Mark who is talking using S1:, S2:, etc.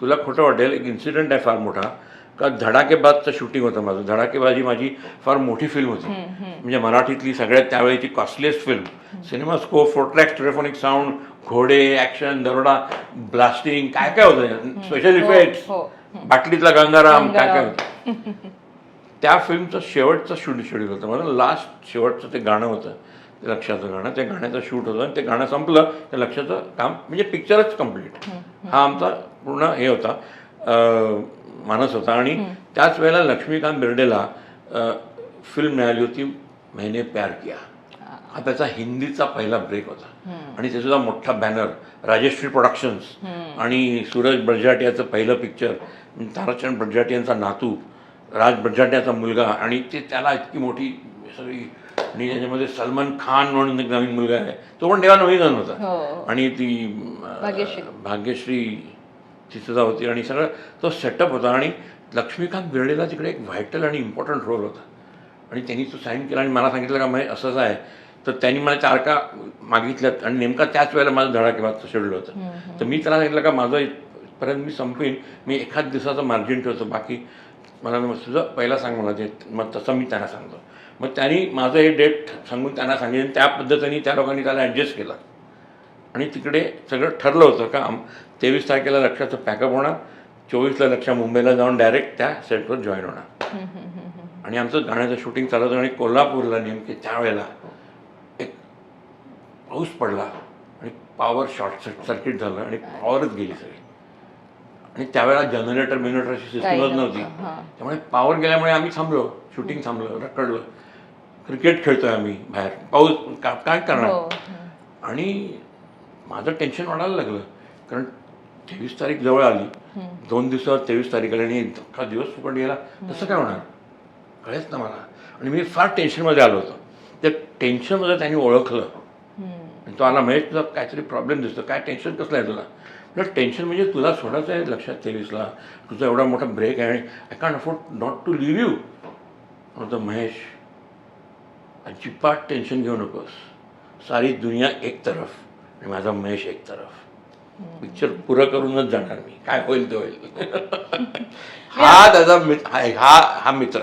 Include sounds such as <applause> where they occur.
S1: तुला खोटं वाटेल एक इन्सिडेंट आहे फार मोठा. का धडाकेबाजचं शूटिंग होतं माझं. धडाकेबाजी माझी फार मोठी फिल्म होती. म्हणजे मराठीतली सगळ्यात त्यावेळेची costliest film cinema scope four track stereophonic sound घोडे ॲक्शन दरोडा ब्लास्टिंग काय काय होतं? स्पेशल इफेक्ट्स
S2: हो
S1: बाटलीतला गंगाराम काय काय. होतं? त्या फिल्मचं शेवटचं शूट शेड्यूल होतं. मला लास्ट शेवटचं ते गाणं होतं. ते लक्षाचं गाणं. त्या गाण्याचं शूट होतं आणि ते गाणं संपलं. त्या लक्षाचं काम म्हणजे पिक्चरच कंप्लीट हा आमचा पूर्ण हे होता मानस होता. आणि त्याच वेळेला लक्ष्मीकांत बेर्डेला फिल्म मिळाली होती मैंने प्यार किया. हा त्याचा हिंदीचा पहिला ब्रेक होता. आणि ते सुद्धा मोठा बॅनर राजेश्री प्रोडक्शन्स आणि सूरज बडजाटियाचं पहिलं पिक्चर ताराचंद बडजाटियांचा नातू राज बडजाटियाचा मुलगा. आणि ते त्याला इतकी मोठी सगळी आणि त्याच्यामध्ये सलमान खान म्हणून एक नवीन मुलगा आहे. तो पण तेव्हा नवीन होता.
S2: हो.
S1: आणि ती
S2: भाग्यश्री.
S1: भाग्यश्री ती सुद्धा होती आणि सगळं तो सेटअप होता आणि लक्ष्मीकांत बेर्डेला तिकडे एक व्हायटल आणि इम्पॉर्टंट रोल होता. आणि त्यांनी तो साईन केला आणि मला सांगितलं का म्हणजे असंच आहे. तर त्यांनी मला तारखा मागितल्यात आणि नेमका त्याच वेळेला माझं धडाकेबाजचं शेड्यूल होतं तर मी त्याला सांगितलं का माझं इथपर्यंत मी संपवीन मी एखाद दिवसाचं मार्जिन ठेवतो बाकी मला तुझं पहिला सांग मला ते मग तसं मी त्यांना सांगतो. मग त्यांनी माझं हे डेट सांगून त्यांना सांगितलं त्या पद्धतीने त्या लोकांनी त्याला ॲडजस्ट केलं. आणि तिकडे सगळं ठरलं होतं का तेवीस तारखेला लक्षाचं पॅकअप होणार. चोवीसला लक्ष मुंबईला जाऊन डायरेक्ट त्या सेटवर जॉईन होणार. आणि आमचं गाण्याचं शूटिंग चालू होतं आणि कोल्हापूरला नेमके त्यावेळेला एक पाऊस पडला आणि पॉवर शॉर्ट सर्किट झालं आणि पॉवरच गेली सगळी. आणि त्यावेळेला जनरेटर बिनरेटर अशी सिस्टमच
S2: नव्हतं.
S1: त्यामुळे पॉवर गेल्यामुळे आम्ही थांबलो शूटिंग थांबलं रखडलं. क्रिकेट खेळतोय आम्ही बाहेर. पाऊस का काय करणार?
S2: हो
S1: आणि माझं टेन्शन वाढायला लागलं. कारण तेवीस तारीख जवळ आली. दोन दिवसावर तेवीस तारीख आली आणि अख्खा दिवस फुकट गेला. तसं काय होणार? कळेच ना मला. आणि मी फार टेन्शनमध्ये आलो होतो. त्या टेन्शनमध्ये त्यांनी ओळखलं. आणि तो आला महेश तुला काहीतरी प्रॉब्लेम दिसतो. काय टेन्शन कसलं आहे तुला? म्हटलं टेन्शन म्हणजे तुला सोडायचं आहे लक्षात तेवीसला. तुझा एवढा मोठा ब्रेक आहे आणि I can afford not to leave you म्हणतो महेश अजिबात टेन्शन घेऊ नकोस. सारी दुनिया एक तरफ. आणि माझा महेश एक तरफ. पिक्चर पुरं करूनच जाणार मी. काय होईल ते होईल. <laughs> हा त्याचा मित्र हा हा हा मित्र.